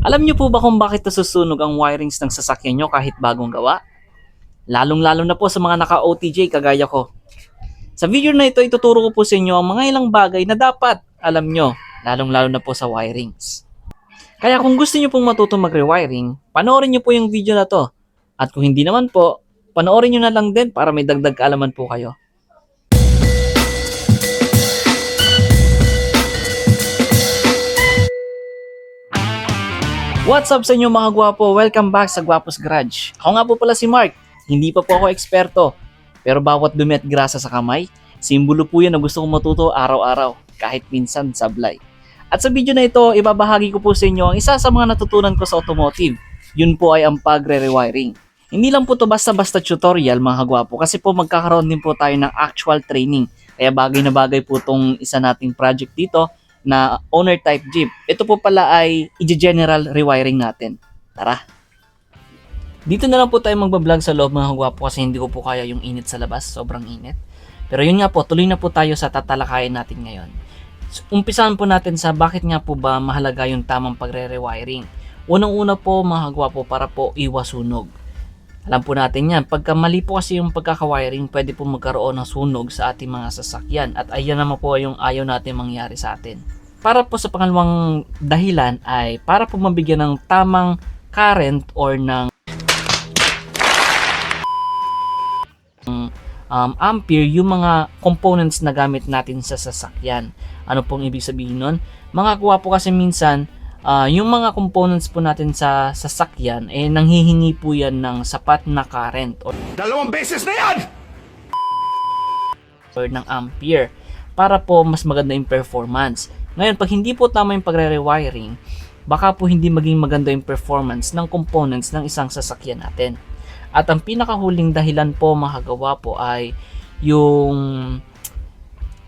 Alam niyo po ba kung bakit nasusunog ang wirings ng sasakyan nyo kahit bagong gawa? Lalong-lalo na po sa mga naka-OTJ kagaya ko. Sa video na ito, ituturo ko po sa inyo ang mga ilang bagay na dapat alam nyo, lalong-lalo na po sa wirings. Kaya kung gusto nyo pong matuto mag-rewiring, panoorin nyo po yung video na to. At kung hindi naman po, panoorin nyo na lang din para may dagdag kaalaman po kayo. What's up sa inyo mga gwapo? Welcome back sa Gwapos Garage. Ako nga po pala si Mark. Hindi pa po ako eksperto. Pero bawat dumi at grasa sa kamay, simbolo po yan na gusto kong matuto araw-araw, kahit minsan sablay. At sa video na ito, ibabahagi ko po sa inyo ang isa sa mga natutunan ko sa automotive. Yun po ay ang pagre-rewiring. Hindi lang po to basta-basta tutorial mga gwapo kasi po magkakaroon din po tayo ng actual training. Kaya bagay na bagay po tong isa nating project dito na owner type Jeep. Ito po pala ay i-general rewiring natin. Tara! Dito na lang po tayo magbablog sa loob mga gwapo kasi hindi ko po kaya yung init sa labas. Sobrang init. Pero yun nga po, tuloy na po tayo sa tatalakayin natin ngayon. So, umpisahan po natin sa bakit nga po ba mahalaga yung tamang pagre-rewiring. Unang-una po mga gwapo para po iwas sunog. Alam po natin yan, pagka mali po kasi yung pagkakawiring, pwede po magkaroon ng sunog sa ating mga sasakyan at ayan naman po yung ayaw natin mangyari sa atin. Para po sa pangalawang dahilan ay para po mabigyan ng tamang current or ng um, ampere yung mga components na gamit natin sa sasakyan. Ano pong ibig sabihin nun? Mga kuha po kasi minsan, ah, yung mga components po natin sa sasakyan, eh nanghihingi po yan ng sapat na current or, Dalawang beses na yan! or ng ampere para po mas maganda yung performance. Ngayon, pag hindi po tama yung pagre-rewiring, baka po hindi maging maganda yung performance ng components ng isang sasakyan natin. At ang pinakahuling dahilan po makagawa po ay yung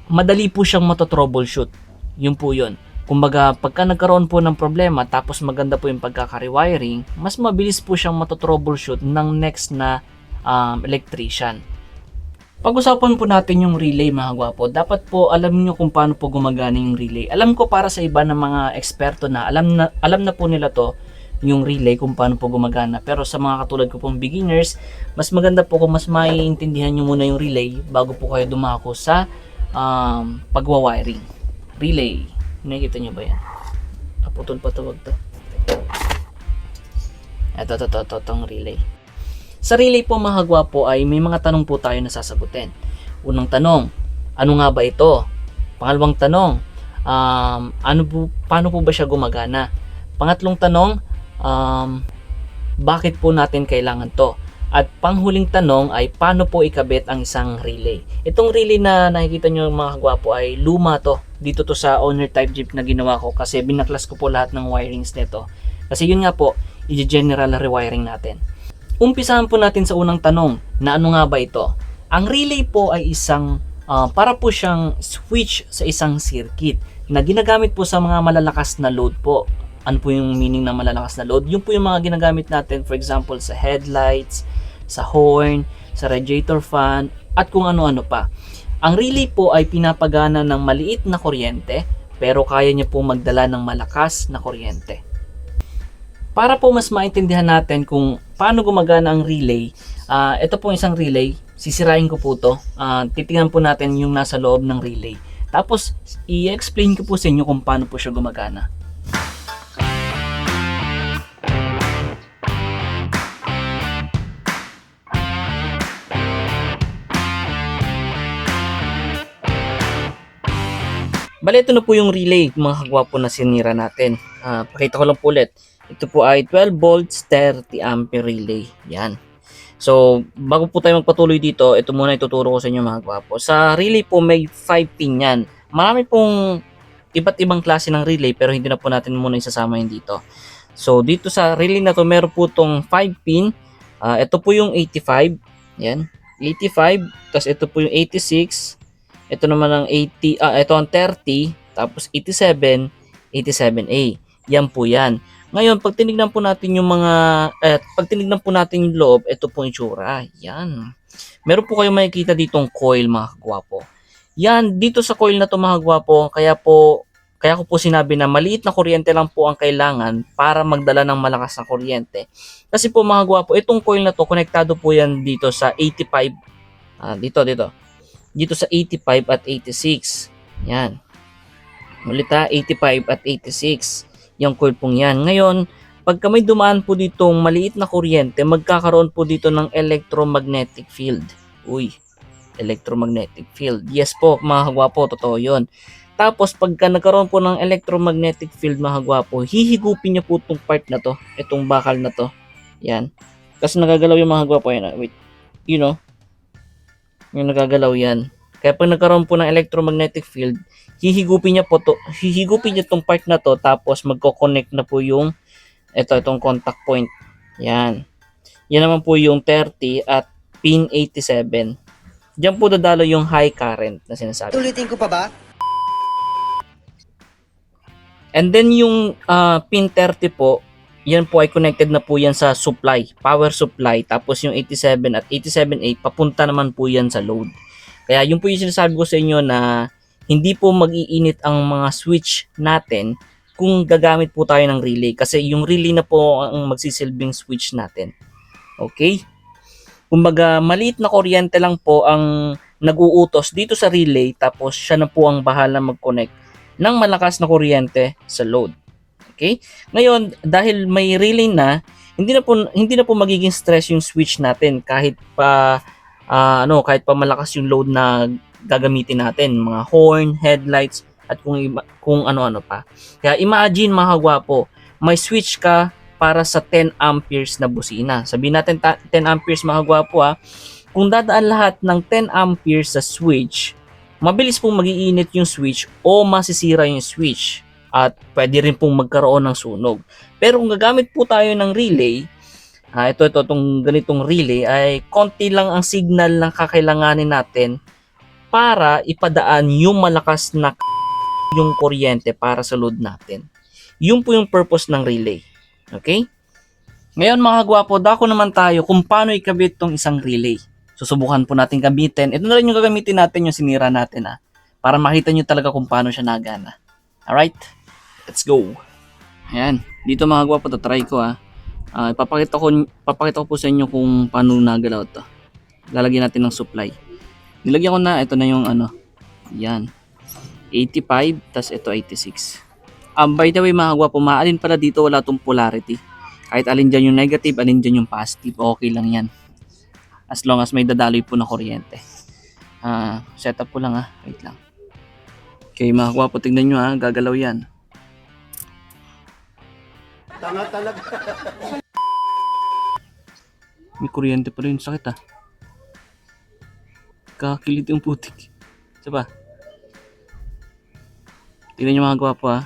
madali po siyang mato-troubleshoot. Yun po yun. Kumbaga, pagka nagkaroon po ng problema tapos maganda po yung pagkaka-rewiring, mas mabilis po siyang mato-troubleshoot ng next na um, electrician. Pag-usapan po natin yung relay mga gwapo. Dapat po alam niyo kung paano po gumagana yung relay. Alam ko para sa iba ng mga eksperto na alam na alam na po nila to yung relay kung paano po gumagana. Pero sa mga katulad ko pong beginners, mas maganda po kung mas maiintindihan nyo muna yung relay bago po kayo dumako sa um, pagwawiring. Relay. Nakikita nyo ba yan? Naputol pa tawag to. Ito, ito, ito, ito, itong relay. Sa relay po mga gwapo ay may mga tanong po tayo na sasagutin. Unang tanong, ano nga ba ito? Pangalawang tanong, um, ano po, paano po ba siya gumagana? Pangatlong tanong, um, bakit po natin kailangan to? At panghuling tanong ay paano po ikabit ang isang relay? Itong relay na nakikita nyo mga gwapo ay luma to. Dito to sa owner type jeep na ginawa ko kasi binaklas ko po lahat ng wirings nito. Kasi yun nga po, i-general rewiring natin. Umpisahan po natin sa unang tanong na ano nga ba ito? Ang relay po ay isang ah, para po siyang switch sa isang circuit na ginagamit po sa mga malalakas na load po. Ano po yung meaning ng malalakas na load? Yung po yung mga ginagamit natin for example sa headlights, sa horn, sa radiator fan, at kung ano-ano pa. Ang relay po ay pinapagana ng maliit na kuryente pero kaya niya po magdala ng malakas na kuryente. Para po mas maintindihan natin kung paano gumagana ang relay, ah, ito po isang relay, sisirain ko po to. Ah, titingnan po natin yung nasa loob ng relay. Tapos, i-explain ko po sa inyo kung paano po siya gumagana. Bale, ito na po yung relay, mga kagwapo na sinira natin. Ah, pakita ko lang po ulit. Ito po ay 12 volts 30 ampere relay. Yan. So, bago po tayo magpatuloy dito, ito muna ituturo ko sa inyo mga gwapo. Sa relay po may 5 pin yan. Marami pong iba't ibang klase ng relay pero hindi na po natin muna isasama yun dito. So, dito sa relay na to, meron po tong 5 pin. Ah, ito po yung 85. Yan. 85. Tapos ito po yung 86. Ito naman ang 80, ah, ito ang 30. Tapos 87, 87A. Yan po yan. Ngayon, pag tinignan po natin yung mga, eh, pag tinignan po natin yung loob, ito po yung tsura. Yan. Meron po kayong makikita ditong coil mga kagwapo. Yan, dito sa coil na to mga kagwapo, kaya po kaya ko po sinabi na maliit na kuryente lang po ang kailangan para magdala ng malakas na kuryente. Kasi po mga gwapo, itong coil na to, konektado po yan dito sa 85, ah, dito, dito. Dito sa 85 at 86. Yan. Ulit ha, 85 at 86. Yung coil pong yan. Ngayon, pagka may dumaan po ditong maliit na kuryente, magkakaroon po dito ng electromagnetic field. Uy, electromagnetic field. Yes po, mga gwapo, totoo yun. Tapos, pagka nagkaroon po ng electromagnetic field, mga gwapo, hihigupin niya po itong part na to, itong bakal na to. Yan. Kasi nagagalaw yung mga gwapo yan. ah. Wait. You know? Yung nagagalaw yan. Kaya pag nagkaroon po ng electromagnetic field, hihigupin niya po to, hihigupin niya tong part na to, tapos magko-connect na po yung ito, itong contact point. Yan. Yan naman po yung 30 at pin 87. Diyan po dadalo yung high current na sinasabi. Ulitin ko pa ba? And then yung ah, pin 30 po, yan po ay connected na po yan sa supply, power supply. Tapos yung 87 at 87A, papunta naman po yan sa load. Kaya yun po yung sinasabi ko sa inyo na hindi po mag-iinit ang mga switch natin kung gagamit po tayo ng relay. Kasi yung relay na po ang magsisilbing switch natin. Okay? Kumbaga, maliit na kuryente lang po ang nag-uutos dito sa relay tapos siya na po ang bahala mag-connect ng malakas na kuryente sa load. Okay? Ngayon, dahil may relay na, hindi na po hindi na po magiging stress yung switch natin kahit pa ah, ano, kahit pa malakas yung load na gagamitin natin, mga horn, headlights at kung iba- kung ano-ano pa. Kaya imagine mga gwapo, may switch ka para sa 10 amperes na busina. Sabihin natin ta- 10 amperes mga gwapo ha. Kung dadaan lahat ng 10 amperes sa switch, mabilis pong magiinit yung switch o masisira yung switch at pwede rin pong magkaroon ng sunog. Pero kung gagamit po tayo ng relay, ah, ito ito itong ganitong relay ay konti lang ang signal na kakailanganin natin para ipadaan yung malakas na yung kuryente para sa load natin. Yun po yung purpose ng relay. Okay? Ngayon mga gwapo, dako naman tayo kung paano ikabit tong isang relay. Susubukan po natin gamitin. Ito na rin yung gagamitin natin yung sinira natin ah. Para makita nyo talaga kung paano siya nagana. Alright? Let's go. Ayan. Dito mga gwapo, try ko ah. Ah, ipapakita ko, papakita ko po sa inyo kung paano nagalaw to. Lalagyan natin ng supply. Nilagyan ko na, ito na yung ano. Yan. 85, tas ito 86. Um, by the way mga gwapo, maalin pala dito wala tong polarity. Kahit alin dyan yung negative, alin dyan yung positive, okay lang yan. As long as may dadaloy po na kuryente. Ah, setup ko lang ah. Wait lang. Okay mga gwapo, tignan nyo ah. Gagalaw yan. Tanga talaga. May kuryente pa rin. Sakit ah. Kakilit yung putik. Isa pa. Tingnan nyo mga gwapo ah.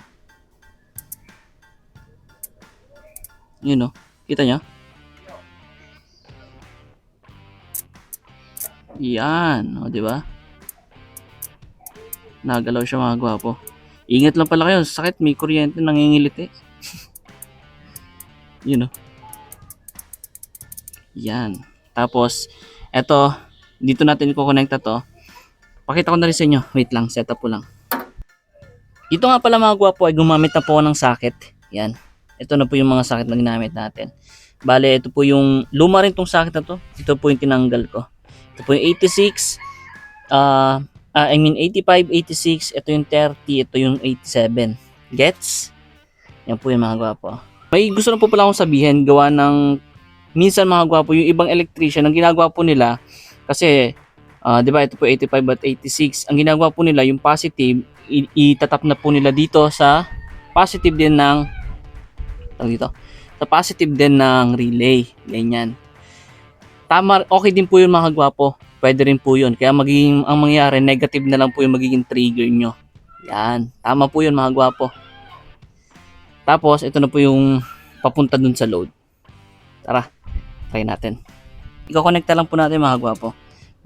Yun oh. Kita nyo? Yan. O, di ba? Nagalaw siya mga gwapo. Ingat lang pala kayo. Sakit. May kuryente. Nangingilit eh. Yun oh. Yan. Tapos, eto, dito natin i-connecta to. Pakita ko na rin sa inyo. Wait lang, setup ko lang. Dito nga pala mga gwapo ay gumamit na po ng socket. Yan. Ito na po yung mga socket na ginamit natin. Bale, ito po yung, luma rin tong socket na to. Ito po yung tinanggal ko. Ito po yung 86. ah ah, I mean 85, 86. Ito yung 30. Ito yung 87. Gets? Yan po yung mga gwapo. May gusto na po pala akong sabihin. Gawa ng minsan mga gwapo, yung ibang electrician, ang ginagawa po nila, kasi, ah, di ba, ito po 85 at 86, ang ginagawa po nila, yung positive, itatap na po nila dito sa positive din ng, dito, sa positive din ng relay, ganyan. Tama, okay din po yun mga gwapo, pwede rin po yun, kaya magiging, ang mangyayari, negative na lang po yung magiging trigger nyo. Yan, tama po yun mga gwapo. Tapos, ito na po yung papunta dun sa load. Tara, try natin. Iko-connecta lang po natin mga gwapo.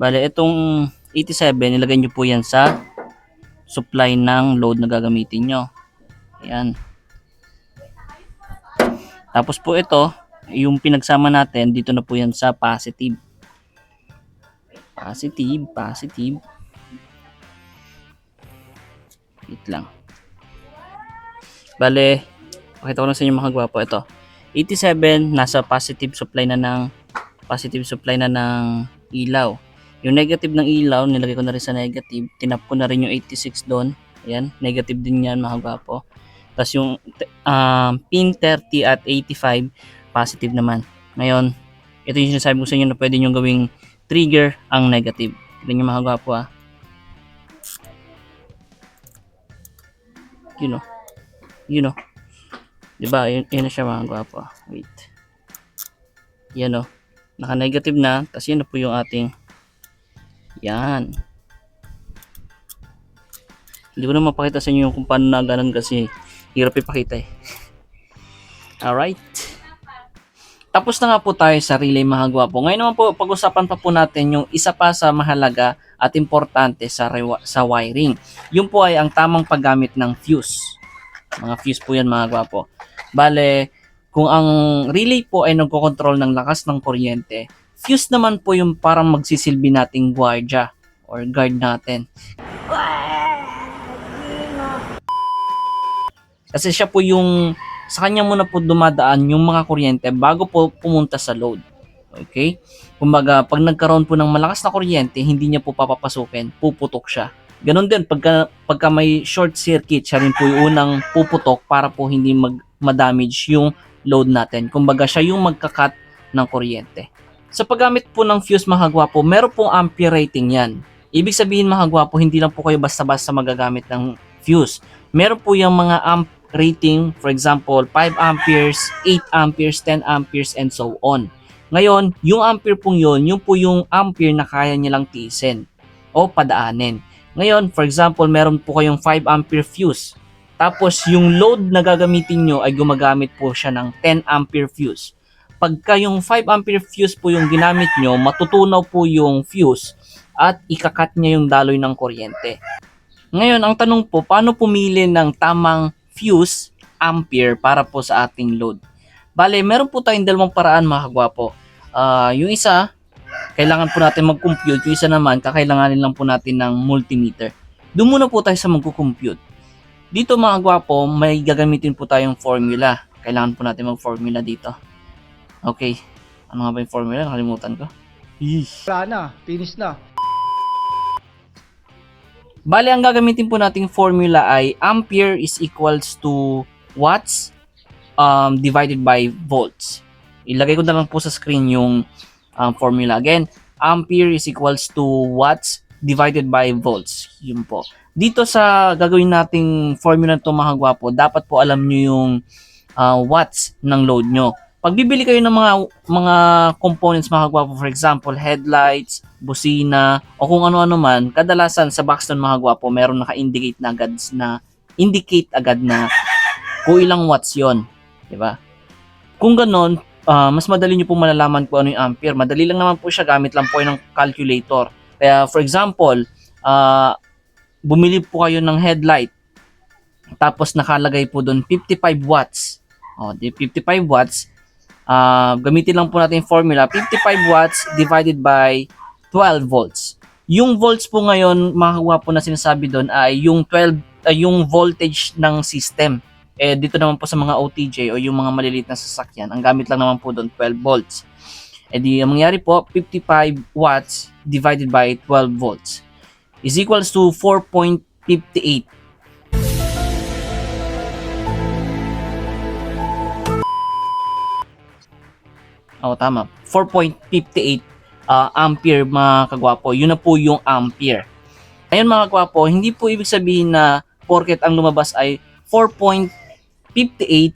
Bale, itong 87, nilagay nyo po yan sa supply ng load na gagamitin nyo. Ayan. Tapos po ito, yung pinagsama natin, dito na po yan sa positive. Positive, positive. Wait lang. Bale, pakita ko lang sa inyo mga gwapo. Ito, 87, nasa positive supply na ng positive supply na ng ilaw. Yung negative ng ilaw, nilagay ko na rin sa negative. Tinap ko na rin yung 86 doon. Ayan, negative din yan mga gwapo. Tapos yung um, pin 30 at 85, positive naman. Ngayon, ito yung sinasabi ko sa inyo na pwede nyo gawing trigger ang negative. Tignan nyo mga gwapo ah. You know. You know. Diba? Yun, yun na siya mga gwapo. ah. Wait. Yan o. Naka-negative na. Tapos yun na po yung ating yan. Hindi ko na mapakita sa inyo kung paano na ganun kasi hirap ipakita eh. Alright. Tapos na nga po tayo sa relay mga gwapo. Ngayon naman po, pag-usapan pa po natin yung isa pa sa mahalaga at importante sa, sa wiring. Yung po ay ang tamang paggamit ng fuse. Mga fuse po yan mga gwapo. Bale, kung ang relay po ay nagkokontrol ng lakas ng kuryente, fuse naman po yung parang magsisilbi nating guardia or guard natin. Kasi siya po yung sa kanya muna po dumadaan yung mga kuryente bago po pumunta sa load. Okay? Kumbaga, pag nagkaroon po ng malakas na kuryente, hindi niya po papapasukin, puputok siya. Ganon din, pagka, pagka may short circuit, siya rin po yung unang puputok para po hindi mag, ma-damage yung load natin. Kumbaga, siya yung magkakat ng kuryente. Sa paggamit po ng fuse mga gwapo, meron pong ampere rating yan. Ibig sabihin mga gwapo, hindi lang po kayo basta-basta magagamit ng fuse. Meron po yung mga amp rating, for example, 5 amperes, 8 amperes, 10 amperes, and so on. Ngayon, yung ampere pong yun, yung po yung ampere na kaya nilang tiisin o padaanin. Ngayon, for example, meron po kayong 5 ampere fuse. Tapos, yung load na gagamitin nyo ay gumagamit po siya ng 10 ampere fuse. Pagka yung 5 ampere fuse po yung ginamit nyo, matutunaw po yung fuse at ikakat niya yung daloy ng kuryente. Ngayon, ang tanong po, paano pumili ng tamang fuse ampere para po sa ating load? Bale, meron po tayong dalawang paraan mga kagwapo. Ah, yung isa, kailangan po natin mag-compute. Yung isa naman, kakailanganin lang po natin ng multimeter. Doon muna po tayo sa mag-compute. Dito mga gwapo, may gagamitin po tayong formula. Kailangan po natin mag-formula dito. Okay. Ano nga ba yung formula? Nakalimutan ko. Wala na, finish na. Bale, ang gagamitin po nating formula ay ampere is equals to watts um, divided by volts. Ilagay ko na lang po sa screen yung um, formula. Again, ampere is equals to watts divided by volts. Yun po. Dito sa gagawin nating formula to mga dapat po alam nyo yung uh, watts ng load nyo. Pag bibili kayo ng mga mga components mga gwapo, for example, headlights, busina, o kung ano-ano man, kadalasan sa box ng mga gwapo, meron naka-indicate na agad na indicate agad na kung ilang watts 'yon, 'di ba? Kung ganon, ah, mas madali nyo po malalaman kung ano yung ampere. Madali lang naman po siya, gamit lang po ng calculator. Kaya for example, ah, bumili po kayo ng headlight, tapos nakalagay po doon 55 watts. O, di 55 watts, ah, gamitin lang po natin yung formula, 55 watts divided by 12 volts. Yung volts po ngayon, makakuha po na sinasabi doon ay yung 12, ay yung voltage ng system. Eh, dito naman po sa mga OTJ o yung mga maliliit na sasakyan, ang gamit lang naman po doon 12 volts. Eh di, ang mangyari po, 55 watts divided by 12 volts is equals to 4.58. Oh, tama. 4.58 uh, ampere mga kagwapo. Yun na po yung ampere. Ayun mga kagwapo, hindi po ibig sabihin na porket ang lumabas ay 4.58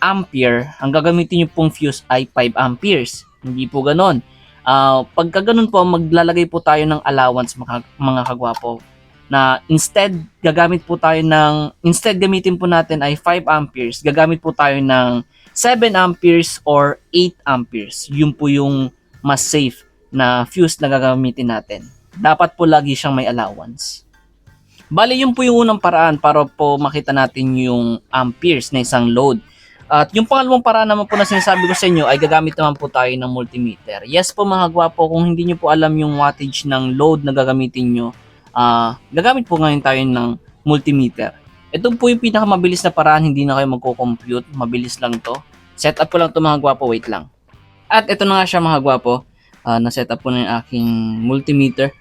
ampere, ang gagamitin nyo pong fuse ay 5 amperes. Hindi po ganon. Ah, pagka ganun po, maglalagay po tayo ng allowance mga, mga kagwapo na instead gagamit po tayo ng instead gamitin po natin ay 5 amperes gagamit po tayo ng 7 amperes or 8 amperes. Yun po yung mas safe na fuse na gagamitin natin. Dapat po lagi siyang may allowance. Bali, yun po yung unang paraan para po makita natin yung amperes na isang load. At yung pangalawang paraan naman po na sinasabi ko sa inyo ay gagamit naman po tayo ng multimeter. Yes po mga gwapo, kung hindi nyo po alam yung wattage ng load na gagamitin nyo, ah gagamit po ngayon tayo ng multimeter. Ito po yung pinakamabilis na paraan, hindi na kayo magko-compute, mabilis lang to. Set up ko lang to mga gwapo, wait lang. At ito na nga siya mga gwapo, Ah, na-set up ko na yung aking multimeter.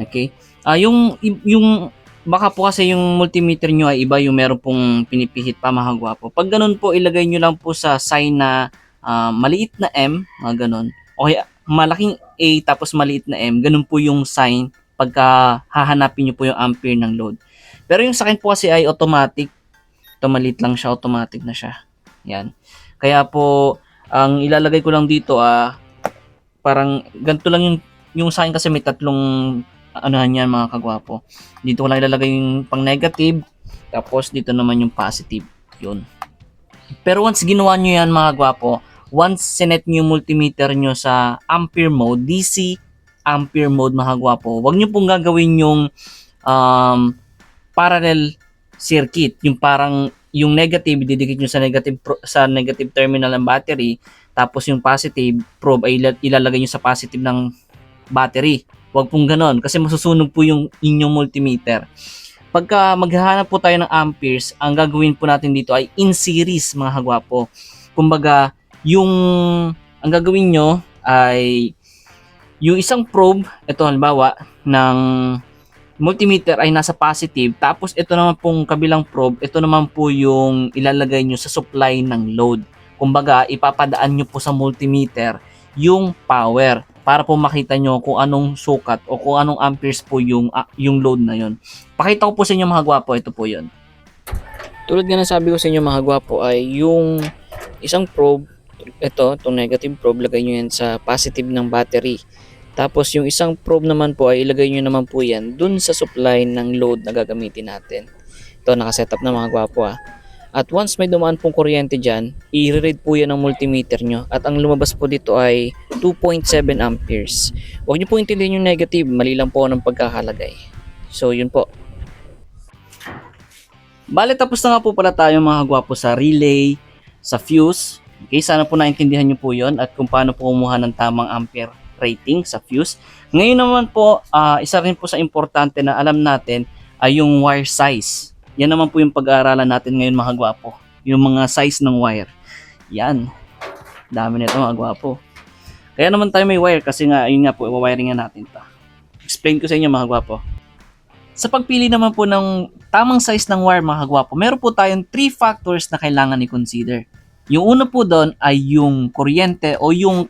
Okay? Ah, yung yung baka po kasi yung multimeter nyo ay iba yung meron pong pinipihit pa mga gwapo. Pag ganun po, ilagay nyo lang po sa sign na ah, maliit na M, mga ganun. O kaya malaking A tapos maliit na M, ganun po yung sign pagka hahanapin nyo po yung ampere ng load. Pero yung sa akin po kasi ay automatic. Ito maliit lang siya, automatic na siya. Yan. Kaya po, ang ilalagay ko lang dito ah, parang ganito lang yung, yung sa kasi may tatlong anuhan yan mga kagwapo. Dito ko lang ilalagay yung pang negative, tapos dito naman yung positive. Yun. Pero once ginawa nyo yan mga gwapo, once sinet nyo multimeter nyo sa ampere mode, DC ampere mode mga gwapo, huwag nyo pong gagawin yung um, parallel circuit, yung parang yung negative didikit nyo sa negative sa negative terminal ng battery, tapos yung positive probe ay ila- ilalagay nyo sa positive ng battery. Huwag pong ganon kasi masusunog po yung inyong multimeter. Pagka maghahanap po tayo ng amperes, ang gagawin po natin dito ay in series mga hagwapo. Kumbaga, yung ang gagawin nyo ay yung isang probe, ito halimbawa, ng multimeter ay nasa positive, tapos ito naman pong kabilang probe, ito naman po yung ilalagay nyo sa supply ng load. Kumbaga, ipapadaan nyo po sa multimeter yung power para po makita nyo kung anong sukat o kung anong amperes po yung, ah, yung load na yon. Pakita ko po sa inyo mga gwapo, ito po yon. Tulad nga ng sabi ko sa inyo mga gwapo ay yung isang probe, ito, itong negative probe, lagay nyo yan sa positive ng battery. Tapos yung isang probe naman po ay ilagay nyo naman po yan dun sa supply ng load na gagamitin natin. Ito, nakasetup na mga gwapo ah. At once may dumaan pong kuryente dyan, i-read po yan ng multimeter nyo. At ang lumabas po dito ay 2.7 amperes. Huwag nyo po intindihin yung negative, mali lang po ng pagkakalagay. So yun po. Bale, tapos na nga po pala tayo mga gwapo sa relay, sa fuse. Okay, sana po naintindihan nyo po yon at kung paano po kumuha ng tamang ampere rating sa fuse. Ngayon naman po, ah, isa rin po sa importante na alam natin ay yung wire size. Yan naman po yung pag-aaralan natin ngayon mga gwapo. Yung mga size ng wire. Yan. Dami nito mga gwapo. Kaya naman tayo may wire kasi nga, ayun nga po, i-wiring nga natin to. Explain ko sa inyo mga gwapo. Sa pagpili naman po ng tamang size ng wire mga gwapo, meron po tayong three factors na kailangan i-consider. Yung una po doon ay yung kuryente o yung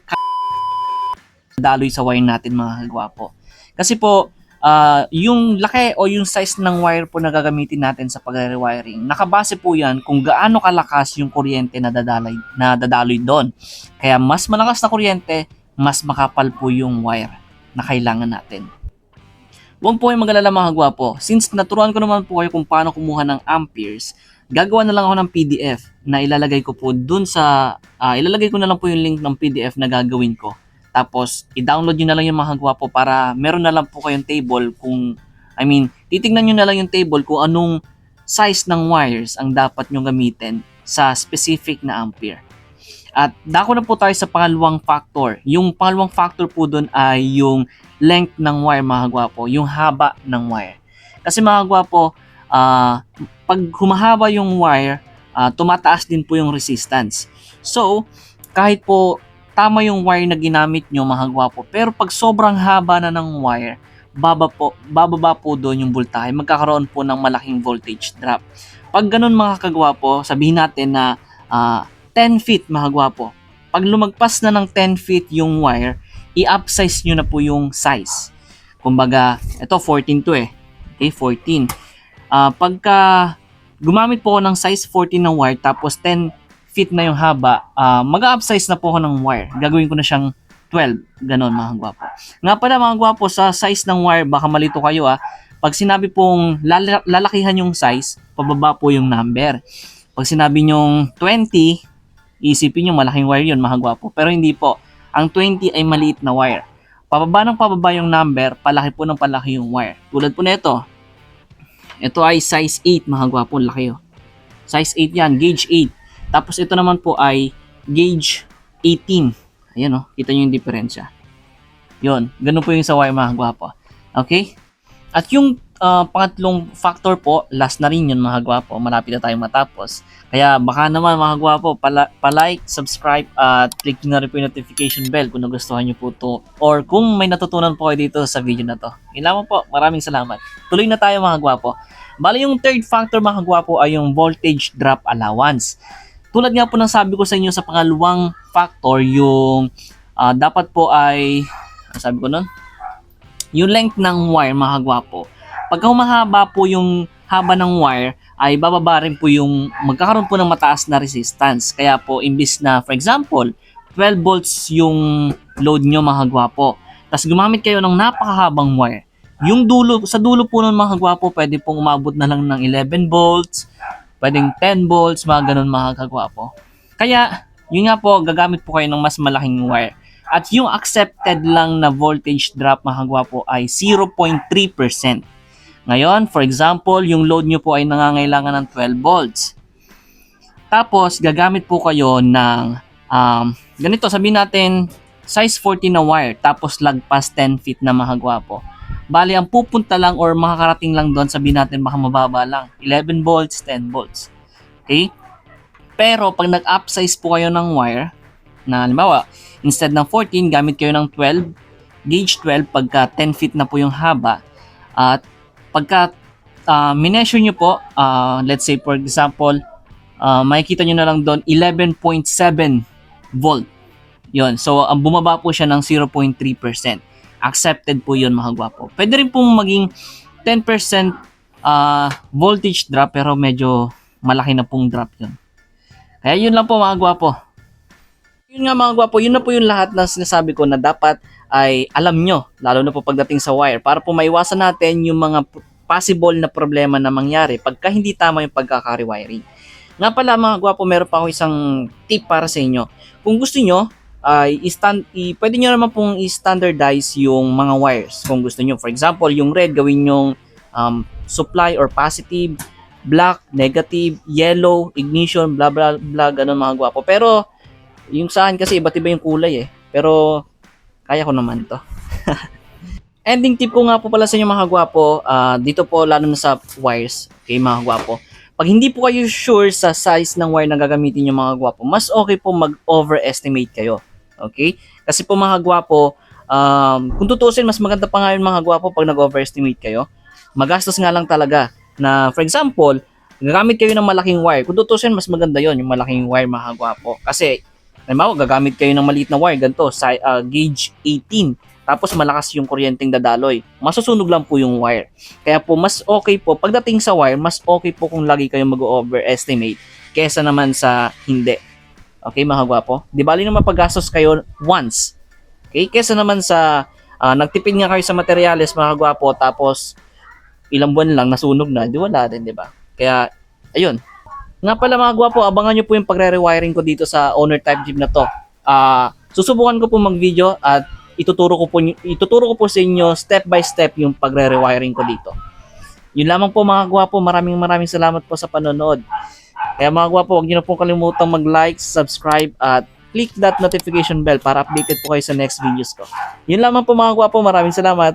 daloy sa wire natin mga gwapo. Kasi po, ah, yung laki o yung size ng wire po na gagamitin natin sa pagre-wiring, nakabase po yan kung gaano kalakas yung kuryente na dadaloy, na dadaloy doon. Kaya mas malakas na kuryente, mas makapal po yung wire na kailangan natin. Huwag po kayong mag-alala mga gwapo. Since naturuan ko naman po kayo kung paano kumuha ng amperes, gagawa na lang ako ng PDF na ilalagay ko po dun sa, ah, ilalagay ko na lang po yung link ng PDF na gagawin ko. Tapos, i-download nyo na lang yung mga gwapo para meron na lang po kayong table kung, I mean, titignan nyo na lang yung table kung anong size ng wires ang dapat nyo gamitin sa specific na ampere. At dako na po tayo sa pangalawang factor. Yung pangalawang factor po dun ay yung length ng wire mga gwapo, yung haba ng wire. Kasi mga gwapo, ah, pag humahaba yung wire, ah, tumataas din po yung resistance. So, kahit po tama yung wire na ginamit nyo mga gwapo, pero pag sobrang haba na ng wire, baba po, bababa po doon yung voltahe, magkakaroon po ng malaking voltage drop. Pag ganun mga kagwapo, sabihin natin na ah, 10 feet mga gwapo. Pag lumagpas na ng 10 feet yung wire, i-upsize nyo na po yung size. Kumbaga, ito 14 to eh. Okay, 14. Ah, pagka gumamit po ako ng size 14 ng wire tapos 10 feet na yung haba, ah, mag-upsize na po ako ng wire. Gagawin ko na siyang 12. Ganon mga gwapo. Nga pala mga gwapo, sa size ng wire, baka malito kayo ah. Pag sinabi pong lala- lalakihan yung size, pababa po yung number. Pag sinabi nyong 20, isipin nyo malaking wire yun mga gwapo. Pero hindi po. Ang 20 ay maliit na wire. Pababa ng pababa yung number, palaki po ng palaki yung wire. Tulad po nito. Ito ay size 8 mga gwapo, laki oh. Size 8 yan, gauge 8. Tapos ito naman po ay gauge 18. Ayan oh, kita nyo yung diferensya. Yun, ganun po yung sa wire mga gwapo. Okay? At yung ah, pangatlong factor po, last na rin yun mga gwapo, malapit na tayong matapos. Kaya baka naman mga gwapo, pala, palike, subscribe at click na rin po yung notification bell kung nagustuhan nyo po to or kung may natutunan po kayo dito sa video na to. Yun lamang po, maraming salamat. Tuloy na tayo mga gwapo. Bali yung third factor mga gwapo ay yung voltage drop allowance. Tulad nga po ng sabi ko sa inyo sa pangalawang factor, yung ah, dapat po ay, sabi ko nun? Yung length ng wire mga gwapo. Pagka humahaba po yung haba ng wire, ay bababa rin po yung magkakaroon po ng mataas na resistance. Kaya po, imbis na, for example, 12 volts yung load nyo mga gwapo. Tapos gumamit kayo ng napakahabang wire. Yung dulo, sa dulo po ng mga gwapo, pwede pong umabot na lang ng 11 volts, pwedeng 10 volts, mga ganun mga kagwapo. Kaya, yun nga po, gagamit po kayo ng mas malaking wire. At yung accepted lang na voltage drop mga gwapo ay 0.3%. Ngayon, for example, yung load nyo po ay nangangailangan ng 12 volts. Tapos, gagamit po kayo ng, um, ganito, sabihin natin, size 14 na wire, tapos lagpas 10 feet na mga gwapo. Bali, ang pupunta lang or makakarating lang doon, sabihin natin baka mababa lang. 11 volts, 10 volts. Okay? Pero, pag nag-upsize po kayo ng wire, na halimbawa, instead ng 14, gamit kayo ng 12, gauge 12 pagka 10 feet na po yung haba. At pagka uh, mineasure nyo po, ah, let's say for example, ah, makikita nyo na lang doon 11.7 volt. Yon. So, ang bumaba po siya ng 0.3%. Accepted po yun mga gwapo. Pwede rin pong maging 10% ah, voltage drop pero medyo malaki na pong drop yun. Kaya yun lang po mga gwapo. Yun nga mga gwapo, yun na po yung lahat ng sinasabi ko na dapat ay alam nyo, lalo na po pagdating sa wire, para po maiwasan natin yung mga possible na problema na mangyari pagka hindi tama yung pagkaka-rewiring. Nga pala mga gwapo, meron pa ako isang tip para sa inyo. Kung gusto nyo, ay i-stand, i, pwede nyo naman pong i-standardize yung mga wires kung gusto nyo. For example, yung red gawin yung um, supply or positive, black, negative, yellow, ignition, blah blah blah, ganun mga gwapo. Pero, yung sa akin kasi iba't iba yung kulay eh. Pero, kaya ko naman to. Ending tip ko nga po pala sa inyo mga gwapo, ah, dito po lalo na sa wires, okay mga gwapo. Pag hindi po kayo sure sa size ng wire na gagamitin yung mga gwapo, mas okay po mag-overestimate kayo. Okay? Kasi po mga gwapo, um, kung tutusin, mas maganda pa nga yun mga gwapo pag nag-overestimate kayo. Magastos nga lang talaga na, for example, gagamit kayo ng malaking wire. Kung tutusin, mas maganda yon yung malaking wire mga gwapo. Kasi, halimbawa, gagamit kayo ng maliit na wire, ganito, sa uh, gauge 18. Tapos malakas yung kuryenteng dadaloy. Masusunog lang po yung wire. Kaya po, mas okay po, pagdating sa wire, mas okay po kung lagi kayong mag-overestimate kesa naman sa hindi. Okay, mga gwapo? Di bali na mapagastos kayo once. Okay, kesa naman sa ah, nagtipid nga kayo sa materyales, mga gwapo, tapos ilang buwan lang nasunog na, di wala din, di ba? Kaya, ayun. Nga pala mga gwapo, abangan nyo po yung pagre-rewiring ko dito sa owner type jeep na to. Ah, susubukan ko po mag-video at ituturo ko po ituturo ko po sa inyo step by step yung pagre-rewiring ko dito. Yun lamang po mga gwapo, maraming maraming salamat po sa panonood. Kaya mga gwapo, huwag nyo na pong kalimutang mag-like, subscribe, at click that notification bell para updated po kayo sa next videos ko. Yun lamang po mga gwapo, maraming salamat.